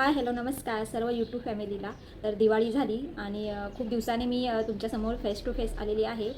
Hi hello नमस्कार सर्व YouTube फॅमिलीला तर दिवाळी झाली आणि खूप दिवसाने मी तुमच्यासमोर फेस टू फेस आलेली आहे.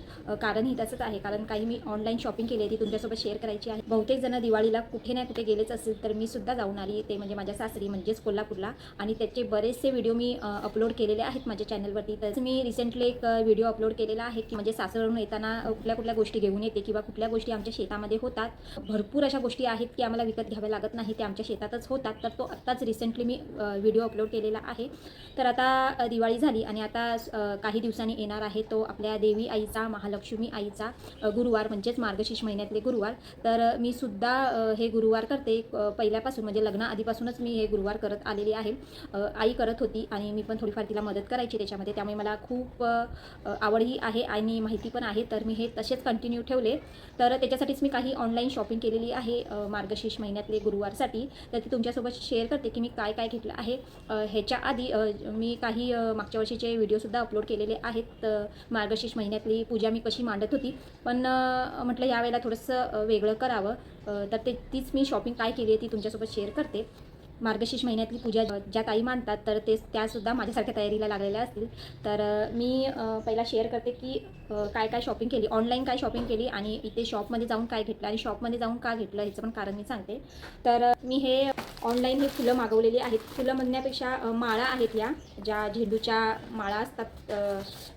कारण ही तसंच आहे. कारण काही मी ऑनलाईन शॉपिंग केली होती ती तुमच्यासोबत शेअर करायची आहे. बहुतेक जण दिवाळीला कुठे ना कुठे गेलेच असेल तर मी सुद्धा जाऊन आली ते म्हणजे माझ्या सासरी म्हणजेच कोल्हापूरला. आणि त्याचे बरेचसे व्हिडिओ मी अपलोड केलेले आहेत माझ्या चॅनलवरती तर मी रिसेंटली एक व्हिडिओ अपलोड केलेला आहे की म्हणजे सासरवरून येताना कुठल्या कुठल्या गोष्टी घेऊन येते किंवा कुठल्या गोष्टी आमच्या शेतामध्ये होतात. भरपूर अशा गोष्टी आहेत की आम्हाला विकत घ्याव्या लागत नाही ते आमच्या शेतातच होतात. तर तो आत्ताच रिसेंटली मी व्हिडिओ अपलोड केलेला आहे. तर आता दिवाळी झाली आणि आता काही दिवसांनी येणार आहे तो आपल्या देवी आईचा महालक्ष्मी आईचा गुरुवार म्हणजेच मार्गशीर्ष महिन्यातले गुरुवार. तर मी सुद्धा हे गुरुवार करते. पहिल्यापासून म्हणजे लग्नाआधीपासूनच मी हे गुरुवार करत आलेली आहे. आई करत होती आणि मी पण थोडीफार तिला मदत करायची त्याच्यामध्ये. त्यामुळे मला खूप आवडही आहे आणि माहिती पण आहे. तर मी हे तसेच कंटिन्यू ठेवले. तर त्याच्यासाठीच मी काही ऑनलाईन शॉपिंग केलेली आहे मार्गशीर्ष महिन्यातले गुरुवारसाठी. तर ती तुमच्यासोबत शेअर करते की मी काय काय घेतलं आहे. ह्याच्या आधी मी काही मागच्या वर्षीचे व्हिडिओसुद्धा अपलोड केलेले आहेत. मार्गशीर्ष महिन्यातली पूजा मी कशी मांडत होती. पण म्हटलं यावेळेला थोडंसं वेगळं करावं. तर ते तीच मी शॉपिंग काय केली आहे ती तुमच्यासोबत शेअर करते. मार्गशीर्ष महिन्यातली पूजा ज्या ताई मांडतात तर ते त्यासुद्धा माझ्यासारख्या तयारीला लागलेल्या असतील. तर मी पहिला शेअर करते की काय काय शॉपिंग केली ऑनलाईन काय शॉपिंग केली आणि इथे शॉपमध्ये जाऊन काय घेतलं आणि शॉपमध्ये जाऊन का घेतलं ह्याचं पण कारण मी सांगते. तर मी हे ऑनलाईन हे फुलं मागवलेली आहेत. फुलं म्हणण्यापेक्षा माळा आहेत या ज्या झेंडूच्या माळा असतात.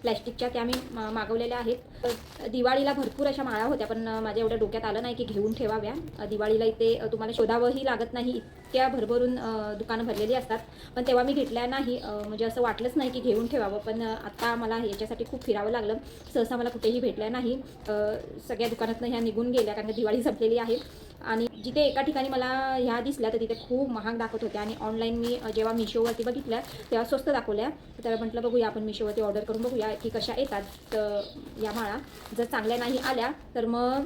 प्लॅस्टिकच्या त्या मी मागवलेल्या आहेत. दिवाळीला भरपूर अशा माळा होत्या पण माझ्या एवढ्या डोक्यात आलं नाही की घेऊन ठेवाव्या. दिवाळीला इथे तुम्हाला शोधावंही लागत नाही इतक्या भरभरून दुकानं भरलेली असतात. पण तेव्हा मी घेतल्या नाही. म्हणजे असं वाटलंच नाही की घेऊन ठेवावं पण आत्ता मला याच्यासाठी खूप फिरावं लागलं. सहसा मला कुठेही भेटल्या नाही. सगळ्या दुकानातनं ह्या निघून गेल्या कारण दिवाळी संपलेली आहे. आणि जिथे एका ठिकाणी मला ह्या दिसल्या तर तिथे खूप महाग दाखवत होत्या. आणि ऑनलाईन मी जेव्हा मिशोवरती बघितल्या तेव्हा स्वस्त दाखवल्या. तर म्हटलं बघूया आपण मिशोवरती ऑर्डर करून बघूया की कशा येतात. तर या माळा जर चांगल्या नाही आल्या तर मग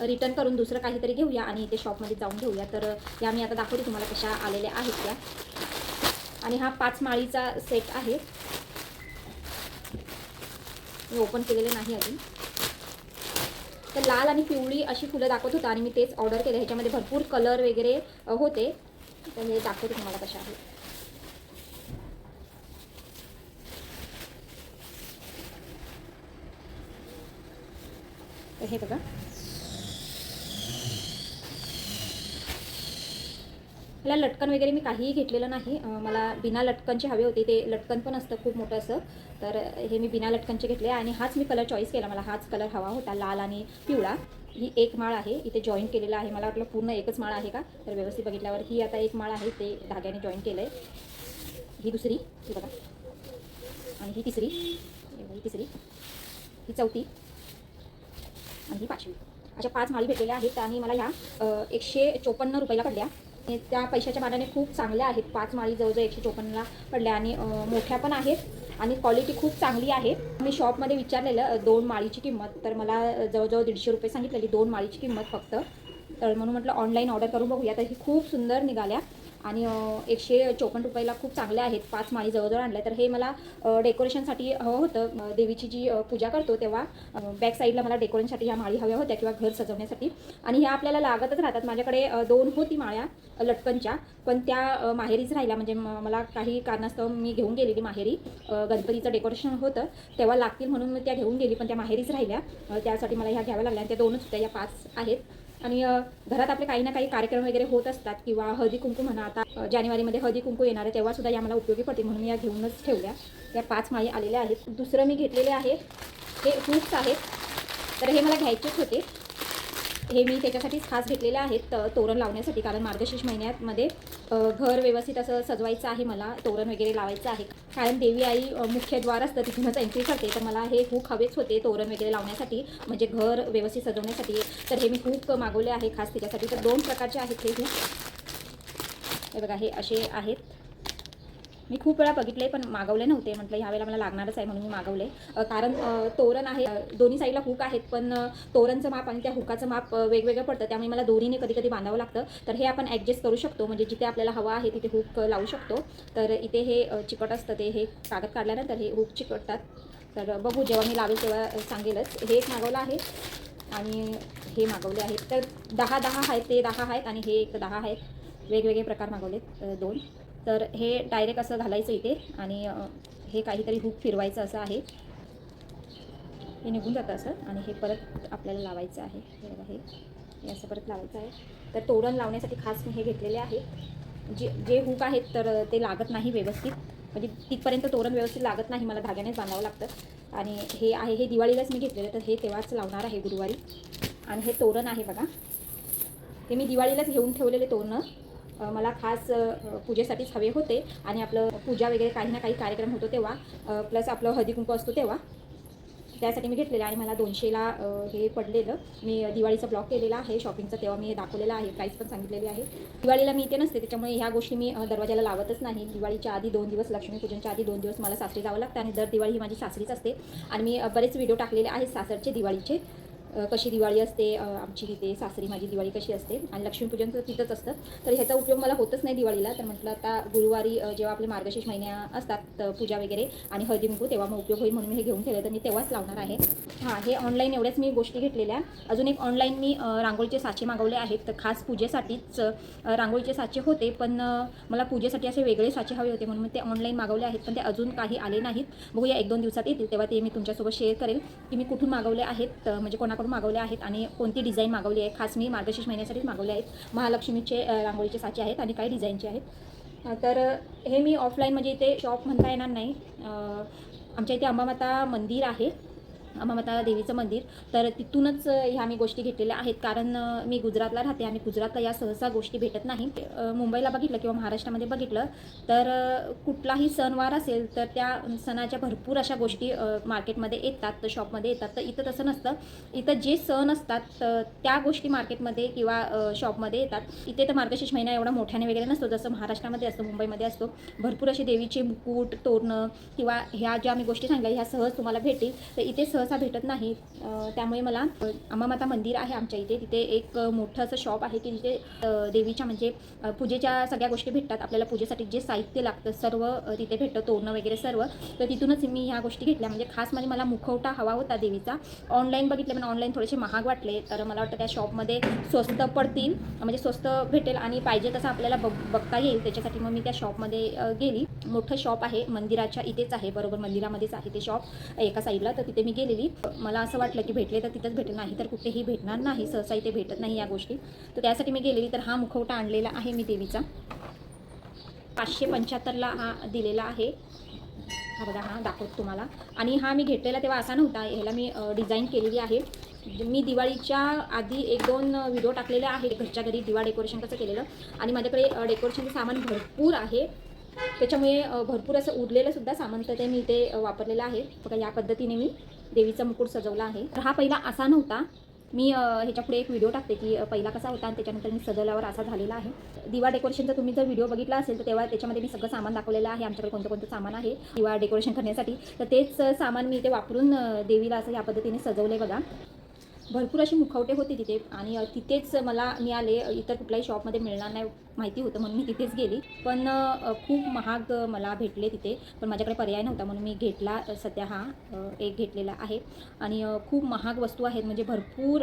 रिटर्न करून दुसरं काहीतरी घेऊया आणि इथे शॉपमध्ये जाऊन घेऊया. तर या मी आता दाखवते तुम्हाला कशा आलेल्या आहेत त्या. आणि हा पाच माळीचा सेट आहे. मी ओपन केलेले नाही अजून. तर लाल आणि पिवळी अशी फुलं दाखवत होता आणि मी तेच ऑर्डर केलं. ह्याच्यामध्ये भरपूर कलर वगैरे होते. तर हे दाखवते तुम्हाला कशा आहेत. तर हे बघा. मला लटकन वगैरे मी काहीही घेतलेलं नाही. मला बिना लटकनचे हवे होते ते लटकन पण असतं खूप मोठं असं. तर हे मी बिना लटकनचे घेतले आणि हाच मी कलर चॉईस केला. मला हाच कलर हवा होता लाल आणि पिवळा. ही एक माळ आहे इथे जॉईन केलेला आहे. मला वाटलं पूर्ण एकच माळ आहे का? तर व्यवस्थित बघितल्यावर ही आता एक माळ आहे ते धाग्याने जॉईन केलं आहे ही दुसरी ही बघा. आणि ही तिसरी ही तिसरी ही चौथी आणि ही पाचवी. अशा पाच माळी भेटलेल्या आहेत आणि मला ह्या एकशे चोपन्न रुपयाला पडल्या. त्या पैशाच्या मानाने खूप चांगल्या आहेत. पाच माळी जवळजवळ एकशे चोपन्नला पडल्या आणि मोठ्या पण आहेत आणि क्वालिटी खूप चांगली आहे. मी शॉपमध्ये विचारलेलं दोन माळीची किंमत. तर मला जवळजवळ दीडशे रुपये सांगितलेली दोन माळीची किंमत फक्त. तर म्हणून म्हटलं ऑनलाईन ऑर्डर करून बघूया. तर ही खूप सुंदर निघाल्या. आणि एकशे चोपन्न रुपयाला खूप चांगल्या आहेत. पाच माळी जवळजवळ आणल्या. तर हे मला डेकोरेशनसाठी हवं होतं. देवीची जी पूजा करतो तेव्हा बॅक साईडला मला डेकोरेशनसाठी ह्या माळी हव्या होत्या किंवा घर सजवण्यासाठी. आणि ह्या आपल्याला लागतच राहतात. माझ्याकडे दोन होती माळ्या लटकनच्या. पण त्या माहेरीच राहिल्या. म्हणजे म- मला काही कारणास्तव मी घेऊन गेलेली माहेरी. गणपतीचं डेकोरेशन होतं. तेव्हा लागतील म्हणून मी त्या घेऊन गेली. पण त्या माहेरीच राहिल्या. त्यासाठी मला ह्या घ्याव्या लागल्या. आणि त्या दोनच होत्या. या पाच आहेत. आणि घरात आपले काही ना काही कार्यक्रम वगैरे होत असतात किंवा हळदी कुंकू म्हणा आता जानेवारीमध्ये हळदी कुंकू येणार आहे तेव्हा सुद्धा या मला उपयोगी पडते म्हणून या घेऊनच ठेवल्या. या पाच माळी आलेल्या आहेत. दुसरं मी घेतलेले आहे हे हुक्स आहेत. तर हे मला घ्यायचेच होते. हे मी त्याच्यासाठीच खास घेतलेले आहेत तोरण लावण्यासाठी कारण मार्गशीर्ष महिन्यामध्ये घर व्यवस्थित असं सजवायचं आहे मला तोरण वगैरे लावायचं आहे. कारण देवी आई मुख्य द्वार असतं तिथूनच एंट्री करते. तर मला हे हुक हवेच होते तोरण वगैरे लावण्यासाठी म्हणजे घर व्यवस्थित सजवण्यासाठी. तर हे मी हुक मागवले आहे खास तिच्यासाठी. तर दोन प्रकारचे आहेत हे. हुक हे बघा हे असे आहेत. मी खूप वेळा बघितले पण मागवले नव्हते. म्हटलं ह्या वेळेला मला लागणारच आहे म्हणून मी मागवले. कारण तोरण आहे. दोन्ही साईडला हुक आहेत पण तोरणचं माप आणि त्या हुकाचं माप वेगवेगळं पडतं. त्यामुळे मला दोन्हीने कधी कधी बांधावं लागतं. तर हे आपण ॲडजस्ट करू शकतो. म्हणजे जिथे आपल्याला हवा आहे तिथे हुक लावू शकतो. तर इथे हे चिकट असतं. ते हे कागद काढल्यानंतर हे हुक चिकटतात. तर बघू जेव्हा मी लावेल तेव्हा सांगेलच. हे एक मागवलं आहे. आणि हे मागवले आहेत. तर दहा दहा आहेत ते दहा आहेत आणि हे एक दहा आहेत. वेगवेगळे प्रकार मागवलेत दोन. तर हे डायरेक्ट असं घालायचं इथे आणि हे काहीतरी हुक फिरवायचं असं आहे. हे निघून जातं असं आणि हे परत आपल्याला लावायचं आहे. हे बघा हे हे असं परत लावायचं आहे. तर तोरण लावण्यासाठी खास मी हे घेतलेले आहे. जे जे हुक आहेत तर ते लागत नाही व्यवस्थित. म्हणजे तिथपर्यंत तोरण व्यवस्थित लागत नाही मला धाग्यानेच बांधावं लागतं. आणि हे आहे हे दिवाळीलाच मी घेतलेलं तर हे तेव्हाच लावणार आहे गुरुवारी. आणि हे तोरण आहे बघा. हे मी दिवाळीलाच घेऊन ठेवलेले तोरणं. मला खास पूजेसाठीच हवे होते. आणि आपलं पूजा वगैरे काही ना काही कार्यक्रम होतो तेव्हा. प्लस आपलं हळदी कुंकू असतो तेव्हा. त्यासाठी मी घेतलेलं आणि मला दोनशेला हे पडलेलं. मी दिवाळीचा ब्लॉग केलेला आहे शॉपिंगचा तेव्हा मी दाखवलेला आहे प्राईस पण सांगितलेली आहे. दिवाळीला मी इथे नसते त्याच्यामुळे ह्या गोष्टी मी दरवाजाला लावतच नाही. दिवाळीच्या आधी दोन दिवस लक्ष्मीपूजनच्या आधी दोन दिवस मला सासरी जावं लागतं आणि दर दिवाळी ही माझी सासरीच असते. आणि मी बरेच व्हिडिओ टाकलेले आहेत सासरचे दिवाळीचे. कशी दिवाळी असते आमची इथे सासरी माझी दिवाळी कशी असते आणि लक्ष्मीपूजन तर तिथंच असतं. तर ह्याचा उपयोग मला होतच नाही दिवाळीला. तर म्हटलं आता गुरुवारी जेव्हा आपले मार्गशीर्ष महिन्या असतात पूजा वगैरे आणि हळदी तेव्हा मग उपयोग होईल म्हणून मी हे घेऊन ठेवलं. तर मी तेव्हाच लावणार आहे. हां हे ऑनलाईन एवढ्याच मी गोष्टी घेतलेल्या. अजून एक ऑनलाईन मी रांगोळीचे साचे मागवले आहेत. तर खास पूजेसाठीच रांगोळीचे साचे होते पण मला पूजेसाठी असे वेगळे साचे हवे होते म्हणून मी ते ऑनलाईन मागवले आहेत. पण ते अजून काही आले नाहीत. बघूया एक दोन दिवसात येतील तेव्हा ते मी तुमच्यासोबत शेअर करेल. की मी कुठून मागवले आहेत म्हणजे कोणाकडून मागवले आहेत आणि कोणती डिझाईन मागवली आहे खास मी मार्गशीर्ष महिन्यासाठीच मागवले आहेत. महालक्ष्मीचे रांगोळीचे साचे आहेत आणि काही डिझाईनचे आहेत. तर हे मी ऑफलाईन म्हणजे इथे शॉप म्हणता येणार नाही. आमच्या इथे अंबामाता मंदिर आहे. अंबामाता देवीचं मंदिर. तर तिथूनच ह्या मी गोष्टी घेतलेल्या आहेत. कारण मी गुजरातला राहते आणि गुजरातला या सहसा गोष्टी भेटत नाही. मुंबईला बघितलं किंवा महाराष्ट्रामध्ये बघितलं तर कुठलाही सणवार असेल तर त्या सणाच्या भरपूर अशा गोष्टी मार्केटमध्ये येतात तर शॉपमध्ये येतात. तर इथं तसं नसतं. इथं जे सण असतात तर त्या गोष्टी मार्केटमध्ये किंवा शॉपमध्ये येतात. इथे तर मार्गशीर्ष महिना एवढा मोठ्याने वगैरे नसतो जसं महाराष्ट्रामध्ये असतो मुंबईमध्ये असतो. भरपूर असे देवीचे मुकुट तोरणं किंवा ह्या ज्या आम्ही गोष्टी सांगितल्या ह्या सहज तुम्हाला भेटतील. तर इथे सहज सहसा भेटत नाही त्यामुळे मला अमामाता अंबामाता मंदिर आहे आमच्या इथे. तिथे एक मोठं असं शॉप आहे की जिथे देवीच्या म्हणजे पूजेच्या सगळ्या गोष्टी भेटतात. आपल्याला पूजेसाठी जे साहित्य लागतं सर्व तिथे भेटतं तोरणं वगैरे सर्व. तर तिथूनच मी ह्या गोष्टी घेतल्या. म्हणजे खास म्हणजे मला मुखवटा हवा होता देवीचा. ऑनलाईन बघितले पण ऑनलाईन थोडेसे महाग वाटले. तर मला वाटतं त्या शॉपमध्ये स्वस्त पडतील. म्हणजे स्वस्त भेटेल आणि पाहिजे तसं आपल्याला बघ बघता येईल. त्याच्यासाठी मग मी त्या शॉपमध्ये गेली. मोठं शॉप आहे. मंदिराच्या इथेच आहे. बरोबर मंदिरामध्येच आहे ते शॉप एका साईडला तर तिथे मी गेले. गेलेली मला असं वाटलं की भेटले तर तिथंच भेटेल नाही तर कुठेही भेटणार नाही सहसा इथे भेटत नाही या गोष्टी. तर त्यासाठी मी गेलेली तर हा मुखवटा आणलेला आहे मी देवीचा. पाचशे पंच्याहत्तरला हा दिलेला आहे. हा बघा हा दाखवतो तुम्हाला. आणि हा मी घेतलेला तेव्हा असा नव्हता ह्याला मी डिझाईन केलेली आहे. मी दिवाळीच्या आधी एक दोन व्हिडिओ टाकलेले आहे घरच्या घरी दिवा डेकोरेशन कसं केलेलं. आणि माझ्याकडे डेकोरेशनचं सामान भरपूर आहे. त्याच्यामुळे भरपूर असं उरलेलं सुद्धा सामान तर ते मी ते वापरलेलं आहे. बघा या पद्धतीने मी देवीचा मुकुट सजवला आहे. तर हा पहिला असा नव्हता. मी ह्याच्यापुढे ह्याच्या पुढे एक व्हिडिओ टाकते की पहिला कसा होता आणि त्याच्यानंतर मी सजवल्यावर असा झालेला आहे. दिवा डेकोरेशनचा तुम्ही जर व्हिडिओ बघितला असेल तर तेव्हा त्याच्यामध्ये मी सगळं सामान दाखवलेलं आहे. आमच्याकडे कोणतं कोणतं सामान आहे दिवा डेकोरेशन करण्यासाठी. तर तेच सामान मी इथे वापरून देवीला असं या पद्धतीने सजवले बघा. भरपूर अशी मुखवटे होते तिथे आणि तिथेच मला मिळाले. इतर कुठल्याही शॉपमध्ये मिळणार नाही. माहिती होतं म्हणून मी तिथेच गेली. पण खूप महाग मला भेटले तिथे. पण माझ्याकडे पर्याय नव्हता म्हणून मी घेतला. सध्या हा एक घेतलेला आहे. आणि खूप महाग वस्तू आहेत. म्हणजे भरपूर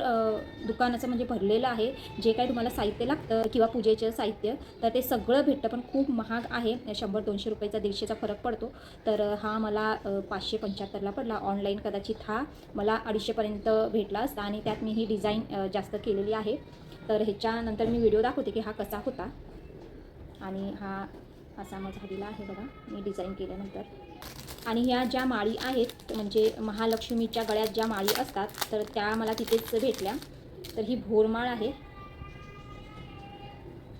दुकानाचं म्हणजे भरलेलं आहे. जे काही तुम्हाला साहित्य लागतं किंवा पूजेचं साहित्य तर ते सगळं भेटतं. पण खूप महाग आहे. शंभर दोनशे रुपयाचा दीडशेचा फरक पडतो. तर हा मला पाचशे पंच्याहत्तरला पडला. ऑनलाईन कदाचित हा मला अडीचशेपर्यंत भेटला असता. आणि त्यात मी ही डिझाईन जास्त केलेली आहे. तर ह्याच्यानंतर मी व्हिडिओ दाखवते की हा कसा होता. आणि हा असा मग झालेला आहे बघा. मी डिझाईन केल्यानंतर. आणि ह्या ज्या माळी आहेत म्हणजे महालक्ष्मीच्या गळ्यात ज्या माळी असतात तर त्या मला तिथेच भेटल्या. तर ही भोरमाळ आहे.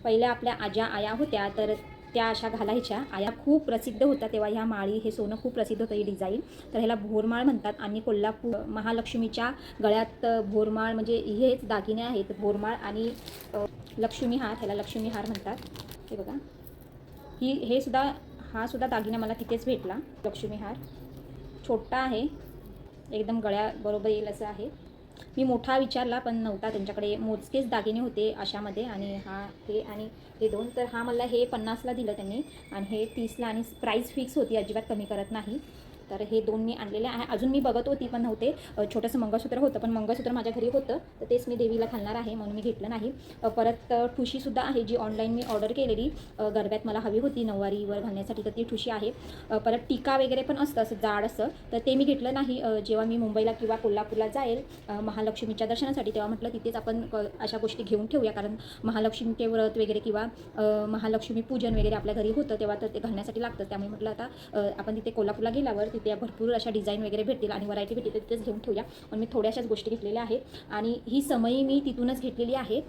पहिल्या आपल्या आज्या आया होत्या तर त्या अशा घालायच्या. आया खूप प्रसिद्ध होत्या तेव्हा. ह्या माळी हे सोनं खूप प्रसिद्ध होतं ही डिझाईन तर ह्याला भोरमाळ म्हणतात. आणि कोल्हापूर महालक्ष्मीच्या गळ्यात भोरमाळ म्हणजे हेच दागिने आहेत. भोरमाळ आणि लक्ष्मी हार ह्याला लक्ष्मी हार म्हणतात. हे बघा. ही हे सुद्धा हा सुद्धा दागिना मला तिथेच भेटला. लक्ष्मी हार. छोटा आहे. एकदम गळ्याबरोबर येईल असं आहे. मी मोठा विचारला पण नव्हता. त्यांच्याकडे मोजकेच दागिने होते अशामध्ये आणि हा हे आणि हे दोन. तर हा मला हे पन्नासला दिलं त्यांनी आणि हे तीसला आणि प्राईस फिक्स होती. अजिबात कमी करत नाही. तर हे दोन मी आणलेले आहे. अजून मी बघत होती पण नव्हते. छोटंसं मंगळसूत्र होतं पण मंगळसूत्र माझ्या घरी होतं. तर तेच मी देवीला घालणार आहे म्हणून मी घेतलं नाही. परत ठुशीसुद्धा आहे जी ऑनलाईन मी ऑर्डर केलेली. गरब्यात मला हवी होती नऊवारीवर घालण्यासाठी तर ती ठुशी आहे. परत टीका वगैरे पण असतं असं जाड असं. तर ते मी घेतलं नाही. जेव्हा मी मुंबईला किंवा कोल्हापूरला जाईल महालक्ष्मीच्या दर्शनासाठी तेव्हा म्हटलं तिथेच आपण अशा गोष्टी घेऊन ठेवूया. कारण महालक्ष्मीचे व्रत वगैरे किंवा महालक्ष्मी पूजन वगैरे आपल्या घरी होतं तेव्हा तर ते घालण्यासाठी लागतं. त्यामुळे म्हटलं आता आपण तिथे कोल्हापूरला गेल्यावर तिथे भरपूर अशा डिझाईन वगैरे भेटतील आणि व्हरायटी भेटतील तिथेच घेऊन ठेवूया. पण मी थोड्याशाच गोष्टी घेतलेल्या आहेत. आणि ही समयी मी तिथूनच घेतलेली आहे.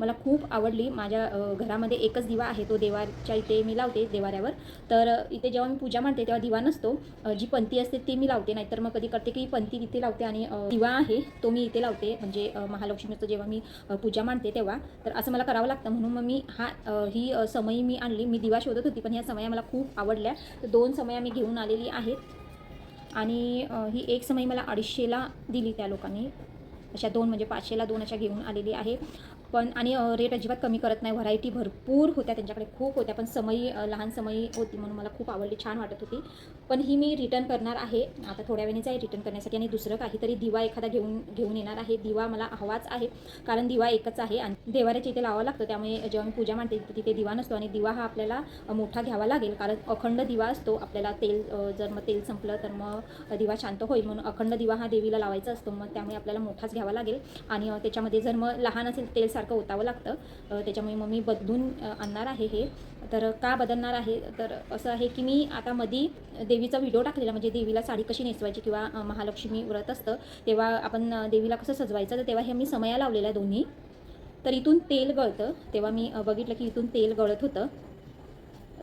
मला खूप आवडली. माझ्या घरामध्ये एकच दिवा आहे तो देवाच्या इथे मी लावते देवाऱ्यावर. तर इथे जेव्हा मी पूजा मांडते तेव्हा दिवा नसतो. जी पंती असते ती मी लावते नाहीतर मग कधी करते की पंती तिथे लावते आणि दिवा आहे तो मी इथे लावते. म्हणजे महालक्ष्मीचं जेव्हा मी पूजा मांडते तेव्हा. तर असं मला करावं लागतं. म्हणून मग मी हा ही समयी मी आणली. मी दिवा शोधत होती पण ह्या समया मला खूप आवडल्या. तर दोन समया मी घेऊन आलेली आहेत. आणि ही एक समयी मला अडीचशेला दिली त्या लोकांनी. अशा दोन म्हणजे पाचशेला दोन अशा घेऊन आलेली आहे. पण आणि रेट अजिबात कमी करत नाही. व्हरायटी भरपूर होत्या त्यांच्याकडे खूप होत्या. पण समयी लहान समयी होती म्हणून मला खूप आवडली छान वाटत होती. पण ही मी रिटर्न करणार आहे. आता थोड्या वेळेने आहे रिटर्न करण्यासाठी आणि दुसरं काहीतरी दिवा एखादा घेऊन घेऊन येणार आहे. दिवा मला हवाच आहे. कारण दिवा एकच आहे आणि देवाऱ्याच्या इथे लावावं लागतं. त्यामुळे जेव्हा मी पूजा मांडते तिथे दिवा नसतो आणि दिवा हा आपल्याला मोठा घ्यावा लागेल. कारण अखंड दिवा असतो. आपल्याला तेल जर मग तेल संपलं तर मग दिवा शांत होईल. म्हणून अखंड दिवा हा देवीला लावायचा असतो. मग त्यामुळे आपल्याला मोठाच घ्यावा लागेल. आणि त्याच्यामध्ये जर मग लहान असेल तेल सारखं ओतावं लागतं. त्याच्यामुळे मग मी बदलून आणणार आहे हे. तर का बदलणार आहे? तर असं आहे की मी आता मधी देवीचा व्हिडिओ टाकलेला म्हणजे देवीला साडी कशी नेसवायची किंवा महालक्ष्मी व्रत असतं तेव्हा आपण देवीला कसं सजवायचं तर तेव्हा हे मी समया लावलेल्या दोन्ही. तर इथून तेल गळतं. तेव्हा मी बघितलं की इथून तेल गळत होतं.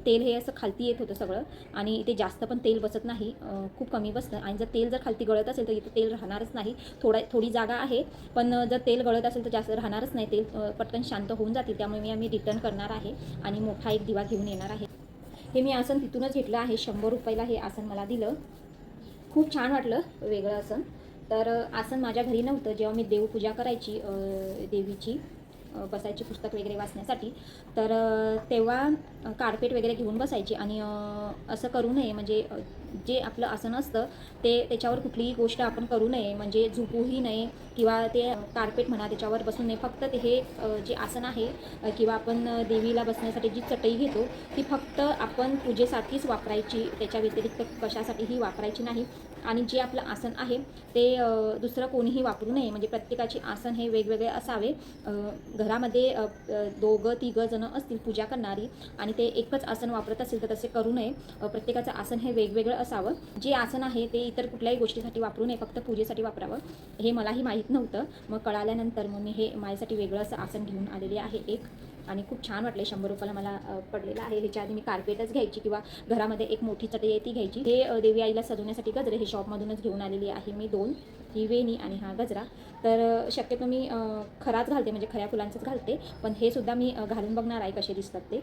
तेल हे असं खालती येत होतं सगळं आणि इथे जास्त पण तेल बसत नाही खूप कमी बसतं. आणि जर तेल जर खालती गळत असेल तर इथे तेल राहणारच नाही. थोडा थोडी जागा आहे पण जर तेल गळत असेल तर जास्त राहणारच नाही. तेल पटकन शांत होऊन जातील. त्यामुळे मी आम्ही रिटर्न करणार आहे आणि मोठा एक दिवा घेऊन येणार आहे. हे मी आसन तिथूनच घेतलं आहे. शंभर रुपयाला हे आसन मला दिलं. खूप छान वाटलं वेगळं आसन. तर आसन माझ्या घरी नव्हतं. जेव्हा मी देवपूजा करायची देवीची बसायची पुस्तक वगैरे वाचण्यासाठी तर तेव्हा कार्पेट वगैरे घेऊन बसायची आणि असं करू नये. म्हणजे जे आपलं आसन असतं ते त्याच्यावर कुठलीही गोष्ट आपण करू नये. म्हणजे झोपूही नये किंवा ते कार्पेट म्हणा त्याच्यावर बसू नये. फक्त ते हे जे आसन आहे किंवा आपण देवीला बसण्यासाठी जी चटई घेतो ती फक्त आपण पूजेसाठीच वापरायची. त्याच्या व्यतिरिक्त कशासाठीही वापरायची नाही. आणि जे आपलं आसन आहे ते दुसरं कोणीही वापरू नये. म्हणजे प्रत्येकाचे आसन हे वेगवेगळे असावे. घरामध्ये दोघं तिघं जणं असतील पूजा करणारी आणि ते एकच आसन वापरत असेल तर तसे करू नये. प्रत्येकाचं आसन हे वेगवेगळं असावं. जे आसन आहे ते इतर कुठल्याही गोष्टीसाठी वापरू नये. फक्त पूजेसाठी वापरावं. हे मलाही माहीत नव्हतं. मग कळाल्यानंतर मग मी हे माझ्यासाठी वेगळं असं आसन घेऊन आलेले आहे. एक आणि खूप छान वाटले शंभर रुपयाला मला पडलेलं आहे. ह्याच्या आधी मी कार्पेटच घ्यायची किंवा घरामध्ये एक मोठी चटई आहे ती घ्यायची. हे देवी आईला सजवण्यासाठी गजरे हे शॉपमधूनच घेऊन आलेली आहे मी दोन ही वेणी आणि हा गजरा. तर शक्यतो मी खराच घालते म्हणजे खऱ्या फुलांचंच घालते. पण हे सुद्धा मी घालून बघणार आहे कसे दिसतात ते.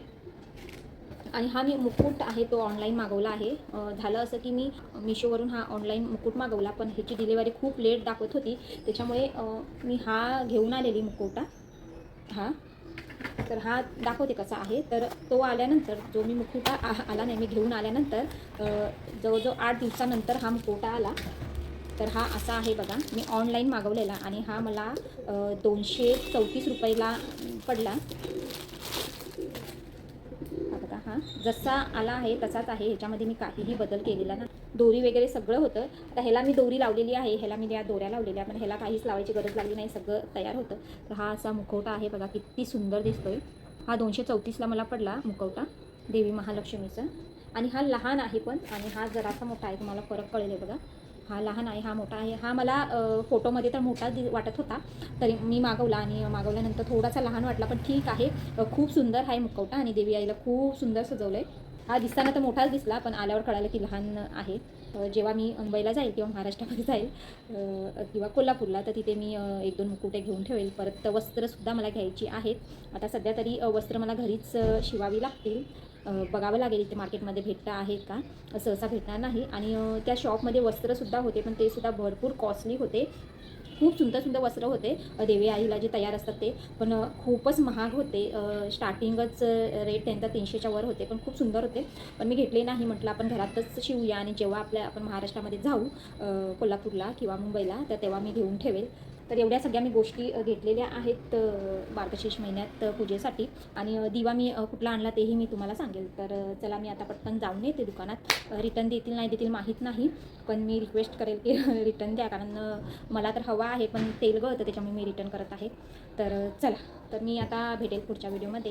आणि हा मी मुकुट आहे तो ऑनलाईन मागवला आहे. झालं असं की मी मिशोवरून हा ऑनलाईन मुकुट मागवला पण ह्याची डिलिव्हरी खूप लेट दाखवत होती. त्याच्यामुळे मी हा घेऊन आलेली मुकुटा. हा. तर हा दाखवते कसा आहे. तर तो आल्यानंतर जो मी मुखवटा आला नाही मी घेऊन आल्यानंतर जवळजवळ आठ दिवसानंतर हा मुखवटा आला. तर हा असा आहे बघा मी ऑनलाईन मागवलेला आणि हा मला दोनशे चौतीस रुपयाला पडला. हां जसा आला आहे तसाच आहे. ह्याच्यामध्ये मी काहीही बदल केलेला ना दोरी वगैरे सगळं होतं. आता ह्याला मी दोरी लावलेली आहे. ह्याला मी या दोऱ्या लावलेल्या पण ह्याला काहीच लावायची गरज लागली नाही. सगळं तयार होतं. तर हा असा मुखवटा आहे. बघा किती सुंदर दिसतोय. हा दोनशे चौतीसला मला पडला मुखवटा देवी महालक्ष्मीचा. आणि हा लहान आहे पण आणि हा जरासा मोठा आहे. तुम्हाला फरक कळेल बघा. हा लहान आहे हा मोठा आहे. हा मला फोटोमध्ये तर मोठा दि वाटत होता. तरी मी मागवला आणि मागवल्यानंतर थोडासा लहान वाटला पण ठीक आहे. खूप सुंदर आहे मुखवटा आणि देवी आईला खूप सुंदर सजवलं आहे हा दिसताना तर मोठाच दिसला पण आल्यावर कळालं की लहान आहे. जेव्हा मी मुंबईला जाईल किंवा महाराष्ट्रामध्ये जाईल किंवा कोल्हापूरला तर तिथे मी एक दोन मुकुटे घेऊन ठेवेल. परत वस्त्रसुद्धा मला घ्यायची आहेत. आता सध्या तरी वस्त्र मला घरीच शिवावी लागतील. बघावं लागेल इथे मार्केटमध्ये भेटता आहे का? सहसा भेटणार नाही. आणि त्या शॉपमध्ये वस्त्रसुद्धा होते पण ते सुद्धा भरपूर कॉस्टली होते. खूप सुंदर सुंदर वस्त्र होते. देवी आईला जे तयार असतात ते. पण खूपच महाग होते. स्टार्टिंगच रेट त्यांचा तीनशेच्या वर होते पण खूप सुंदर होते. पण मी घेतले नाही म्हटलं आपण घरातच शिवूया आणि जेव्हा आपल्या आपण महाराष्ट्रामध्ये जाऊ कोल्हापूरला किंवा मुंबईला तर तेव्हा मी घेऊन ठेवेल. तर एवढ्या सगळ्या मी गोष्टी घेतलेल्या आहेत मार्गशीर्ष महिन्यात पूजेसाठी. आणि दिवा मी कुठला आणला तेही मी तुम्हाला सांगेल. तर चला मी आता पटकन जाऊन येते दुकानात. रिटर्न देतील नाही देतील माहीत नाही. पण मी रिक्वेस्ट करेल की रिटर्न द्या. कारण मला तर हवा आहे पण तेल गळतं त्याच्यामुळे मी रिटर्न करत आहे. तर चला. तर मी आता भेटेल पुढच्या व्हिडिओमध्ये